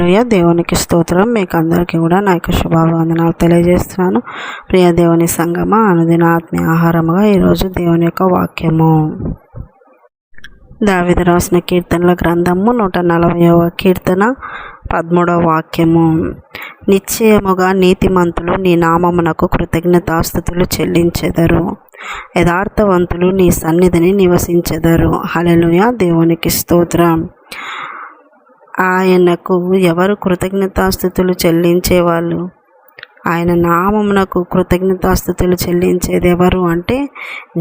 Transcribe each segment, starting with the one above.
హలోయ దేవునికి స్తోత్రం. మీకు అందరికీ కూడా నా యొక్క శుభాభివందనాలు తెలియజేస్తున్నాను. ప్రియ దేవుని సంగమ అనుదిన ఆత్మీయ ఆహారముగా ఈరోజు దేవుని యొక్క వాక్యము. దావిద రాసిన కీర్తనల గ్రంథము నూట నలభైవ కీర్తన పదమూడవ వాక్యము. నిశ్చయముగా నీతిమంతులు నీ నామమునకు కృతజ్ఞతాస్థుతులు చెల్లించెదరు. యథార్థవంతులు నీ సన్నిధిని నివసించెదరు. హలలుయ దేవునికి స్తోత్రం. ఆయనకు ఎవరు కృతజ్ఞతాస్థుతులు చెల్లించేవాళ్ళు? ఆయన నామమునకు కృతజ్ఞతాస్థుతులు చెల్లించేది ఎవరు అంటే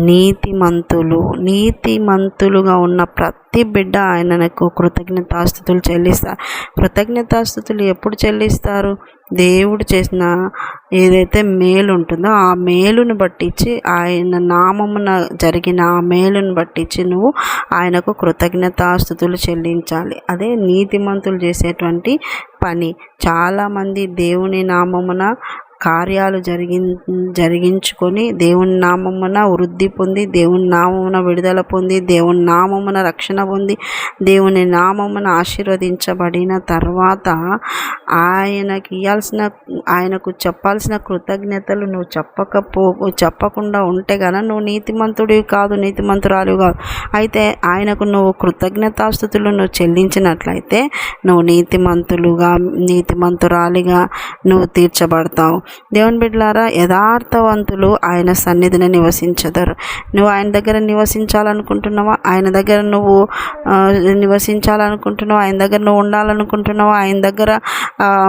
నీతిమంతులు. నీతిమంతులుగా ఉన్న ప్రతి బిడ్డ ఆయనకు కృతజ్ఞతాస్థుతులు చెల్లిస్తారు కృతజ్ఞతాస్థుతులు ఎప్పుడు చెల్లిస్తారు? దేవుడు చేసిన ఏదైతే మేలు ఉంటుందో ఆ మేలును బట్టించి ఆయన నామమున జరిగిన ఆ మేలును బట్టించి నువ్వు ఆయనకు కృతజ్ఞతాస్థుతులు చెల్లించాలి. అదే నీతిమంతులు చేసేటువంటి పని. చాలామంది దేవుని నామమున కార్యాలు జరిగి జరిగించుకొని దేవుని నామమున వృద్ధి పొంది దేవుని నామమున విడుదల పొంది దేవుని నామమున రక్షణ పొంది దేవుని నామమున ఆశీర్వదించబడిన తర్వాత ఆయనకి ఇవ్వాల్సిన ఆయనకు చెప్పాల్సిన కృతజ్ఞతలు నువ్వు చెప్పకపో చెప్పకుండా ఉంటే కనుక నువ్వు నీతిమంతుడివి కాదు నీతిమంతురాలు కాదు. అయితే ఆయనకు నువ్వు కృతజ్ఞతాస్థుతులు నువ్వు చెల్లించినట్లయితే నువ్వు నీతిమంతులుగా నీతిమంతురాలిగా నువ్వు తీర్చబడతావు. దేవుని బిడ్డలారా యథార్థవంతులు ఆయన సన్నిధిని నివసించదరు. నువ్వు ఆయన దగ్గర నివసించాలనుకుంటున్నావా? ఆయన దగ్గర నువ్వు నివసించాలనుకుంటున్నావు? ఆయన దగ్గర నువ్వు ఉండాలనుకుంటున్నావు? ఆయన దగ్గర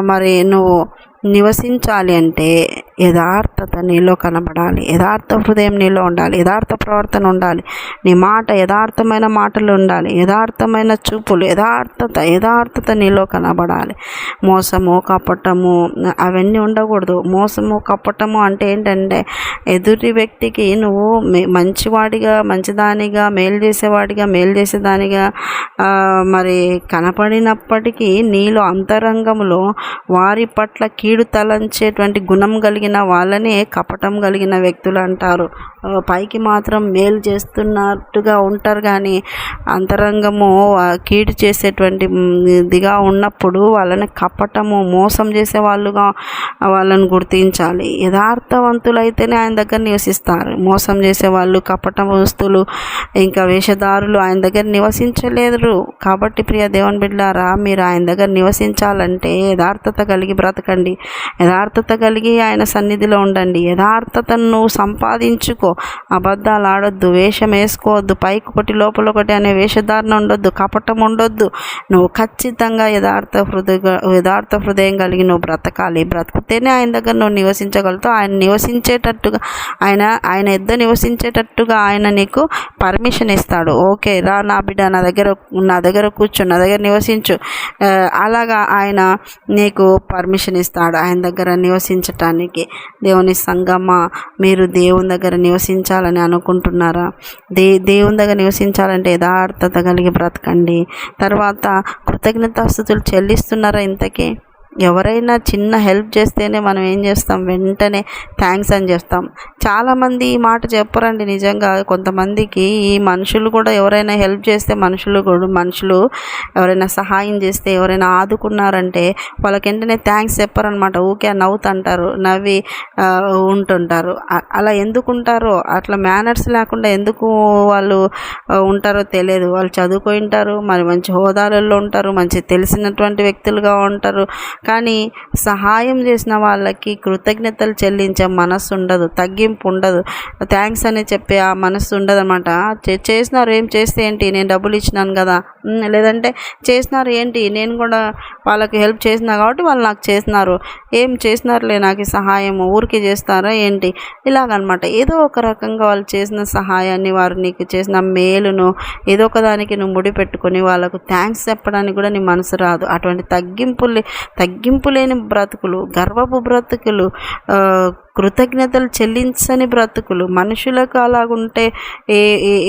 మరి నువ్వు నివసించాలి అంటే యథార్థత నీలో కనబడాలి. యథార్థ హృదయం నీలో ఉండాలి. యథార్థ ప్రవర్తన ఉండాలి. నీ మాట యథార్థమైన మాటలు ఉండాలి. యథార్థమైన చూపులు యథార్థత యథార్థత నీలో కనబడాలి. మోసము కపటము అవన్నీ ఉండకూడదు. మోసము కపటము అంటే ఏంటంటే ఎదుటి వ్యక్తికి నువ్వు మంచివాడిగా మంచిదానిగా మేలు చేసేవాడిగా మేలు చేసేదానిగా మరి కనపడినప్పటికీ నీలో అంతరంగంలో వారి పట్ల కీడు తలంచేటువంటి గుణం కలిగిన వాళ్ళనే కపటం కలిగిన వ్యక్తులు అంటారు. పైకి మాత్రం మేలు చేస్తున్నట్టుగా ఉంటారు కానీ అంతరంగము కీడు చేసేటువంటి ఇదిగా ఉన్నప్పుడు వాళ్ళని కపటము మోసం చేసే వాళ్ళుగా వాళ్ళని గుర్తించాలి. యథార్థవంతులైతేనే ఆయన దగ్గర నివసిస్తారు. మోసం చేసే వాళ్ళు కపట వస్తువులు ఇంకా వేషధారులు ఆయన దగ్గర నివసించలేరు. కాబట్టి ప్రియ దేవుని బిడ్డారా మీరు ఆయన దగ్గర నివసించాలంటే యథార్థత కలిగి బ్రతకండి. యథార్థత కలిగి ఆయన సన్నిధిలో ఉండండి. యథార్థతను నువ్వు సంపాదించుకో. అబద్ధాలు ఆడొద్దు వేషం వేసుకోవద్దు పైకి ఒకటి లోపల ఒకటి అనే వేషధారణ ఉండొద్దు కపటం ఉండొద్దు. నువ్వు ఖచ్చితంగా యథార్థ హృదయ యథార్థ హృదయం కలిగి నువ్వు బ్రతకాలి. బ్రతికితేనే ఆయన దగ్గర నువ్వు నివసించగలుగుతావు. ఆయన నివసించేటట్టుగా ఆయన ఆయన ఎద్ద నివసించేటట్టుగా ఆయన నీకు పర్మిషన్ ఇస్తాడు. ఓకే రా నా బిడ్డ నా దగ్గర నా దగ్గర కూర్చో నా దగ్గర నివసించు. అలాగా ఆయన నీకు పర్మిషన్ ఇస్తాడు. ఆయన దగ్గర నివసించటానికి. దేవుని సంగమ మీరు దేవుని దగ్గర నివసించాలని అనుకుంటున్నారా? దే దేవుని దగ్గర నివసించాలంటే యథార్థత కలిగి బ్రతకండి. తర్వాత కృతజ్ఞతాస్థుతులు చెల్లిస్తున్నారా ఇంతకీ? ఎవరైనా చిన్న హెల్ప్ చేస్తేనే మనం ఏం చేస్తాం? వెంటనే థ్యాంక్స్ అని చేస్తాం చాలామంది ఈ మాట చెప్పరండి నిజంగా. కొంతమందికి ఈ మనుషులు కూడా ఎవరైనా హెల్ప్ చేస్తే మనుషులు కూడా మనుషులు ఎవరైనా సహాయం చేస్తే ఎవరైనా ఆదుకున్నారంటే వాళ్ళకి వెంటనే థ్యాంక్స్ చెప్పారనమాట ఊకే నవ్వుతుంటారు నవ్వి ఉంటుంటారు. అలా ఎందుకుంటారో అట్లా మేనర్స్ లేకుండా ఎందుకు వాళ్ళు ఉంటారో తెలియదు. వాళ్ళు చదువుకుంటారు మరి మంచి హోదాలలో ఉంటారు మంచి తెలిసినటువంటి వ్యక్తులుగా ఉంటారు. కానీ సహాయం చేసిన వాళ్ళకి కృతజ్ఞతలు చెల్లించే మనసు ఉండదు తగ్గింపు ఉండదు. థ్యాంక్స్ అని చెప్పే ఆ మనసు ఉండదు అనమాట చేసినారు ఏం చేస్తే ఏంటి? నేను డబ్బులు ఇచ్చినాను కదా. లేదంటే చేసినారు ఏంటి? నేను కూడా వాళ్ళకి హెల్ప్ చేసినా కాబట్టి వాళ్ళు నాకు చేసినారు. ఏం చేసినారులే నాకు సహాయం ఊరికి చేస్తారా ఏంటి? ఇలాగనమాట. ఏదో ఒక రకంగా వాళ్ళు చేసిన సహాయాన్ని వారు నీకు చేసిన మేలును ఏదో ఒక దానికి నువ్వు ముడి పెట్టుకొని వాళ్ళకు థ్యాంక్స్ చెప్పడానికి కూడా నీ మనసు రాదు. అటువంటి తగ్గింపులు తగ్గింపు లేని బ్రతుకులు గర్వపు బ్రతుకులు కృతజ్ఞతలు చెల్లించని బ్రతుకులు. మనుషులకు అలాగుంటే ఏ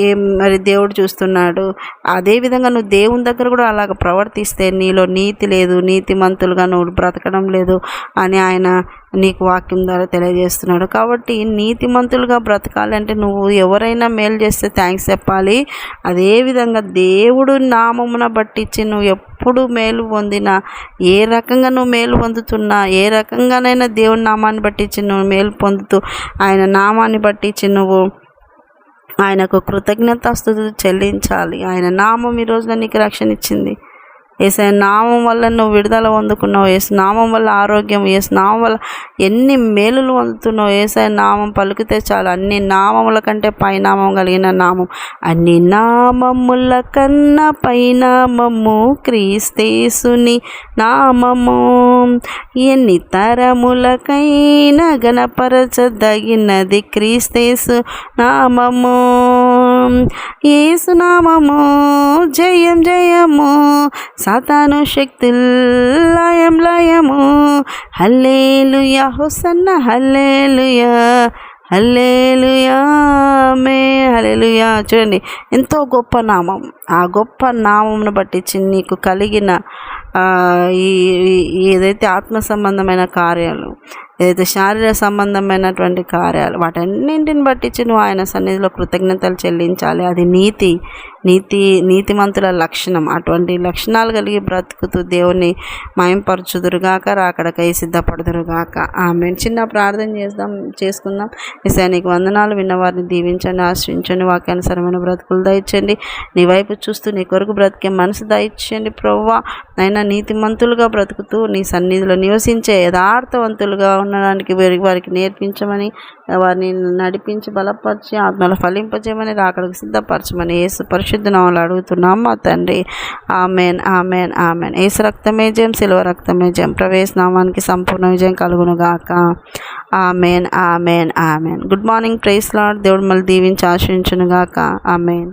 ఏ మరి దేవుడు చూస్తున్నాడు. అదేవిధంగా నువ్వు దేవుని దగ్గర కూడా అలాగ ప్రవర్తిస్తే నీలో నీతి లేదు నీతిమంతులుగా నువ్వు బ్రతకడం లేదు అని ఆయన నీకు వాక్యం ద్వారా తెలియజేస్తున్నాడు. కాబట్టి నీతిమంతులుగా బ్రతకాలంటే నువ్వు ఎవరైనా మేలు చేస్తే థ్యాంక్స్ చెప్పాలి. అదేవిధంగా దేవుడు నామమున బట్టించి నువ్వు ఎప్పుడు మేలు పొందినా ఏ రకంగా నువ్వు మేలు పొందుతున్నా ఏ రకంగానైనా దేవుని నామాన్ని బట్టించి నువ్వు మేలు పొందుతూ ఆయన నామాన్ని బట్టించి నువ్వు ఆయనకు కృతజ్ఞతాస్థుతులు చెల్లించాలి. ఆయన నామం ఈ రోజున నీకు రక్షణ ఇచ్చింది. ఏసై నామం వల్ల నువ్వు విడుదల పొందుకున్నావు ఏసు నామం వల్ల ఆరోగ్యం ఏసు నామం వల్ల ఎన్ని మేలులు పొందుతున్నావు ఏసై నామం పలికితే చాలు. అన్ని నామముల కంటే పైనామం కలిగిన నామం. అన్ని నామముల కన్నా పైనామము క్రీస్తేసుని నామము. ఎన్ని తరములకైనా గణపరచదగినది క్రీస్తేసు నామము. ఏసునామము జయం జయము. సాతాను శక్తుల్ లయం లయము. హల్లేలుయా హుసన్న హల్లేలుయా హల్లేలుయా మే హల్లేలుయా. చూడండి ఎంతో గొప్ప నామం. ఆ గొప్ప నామంను బట్టి నీకు కలిగిన ఈ ఏదైతే ఆత్మ సంబంధమైన కార్యాలు ఏదైతే శారీరక సంబంధమైనటువంటి కార్యాలు వాటన్నింటిని బట్టించి నువ్వు ఆయన సన్నిధిలో కృతజ్ఞతలు చెల్లించాలి. అది నీతి. నీతి నీతిమంతుల లక్షణం. అటువంటి లక్షణాలు కలిగి బ్రతుకుతూ దేవుని మయంపరచుదురుగాక రాకడకై సిద్ధపడుదురుగాక. ఆమె చిన్న ప్రార్థన చేద్దాం చేసుకుందాం. నీకు వందనాలు. విన్నవారిని దీవించండి ఆశ్రయించండి. వాక్యానుసరమైన బ్రతుకులు దయచండి నీ వైపు చూస్తూ నీ కొరకు బ్రతికే మనసు దయచేయండి ప్రవ్వా. నైనా నీతిమంతులుగా బ్రతుకుతూ నీ సన్నిధిలో నివసించే యథార్థవంతులుగా ఉండడానికి వారికి నేర్పించమని వారిని నడిపించి బలపరిచి ఆత్మల ఫలింపజేయమని రాకడకు సిద్ధపరచమని ఏసు పరిశుద్ధ నామలు అడుగుతున్నాం మా తండ్రి ఆమెన్ ఆమెన్ ఆమెన్. ఏసు రక్తమే జయం సిల్వ రక్తమే జయం. ప్రవేశ నామానికి సంపూర్ణ విజయం కలుగునుగాక amen amen amen. Good morning praise Lord దేవుడు మళ్ళీ దీవించి ఆశించునుగాక ఆమెన్.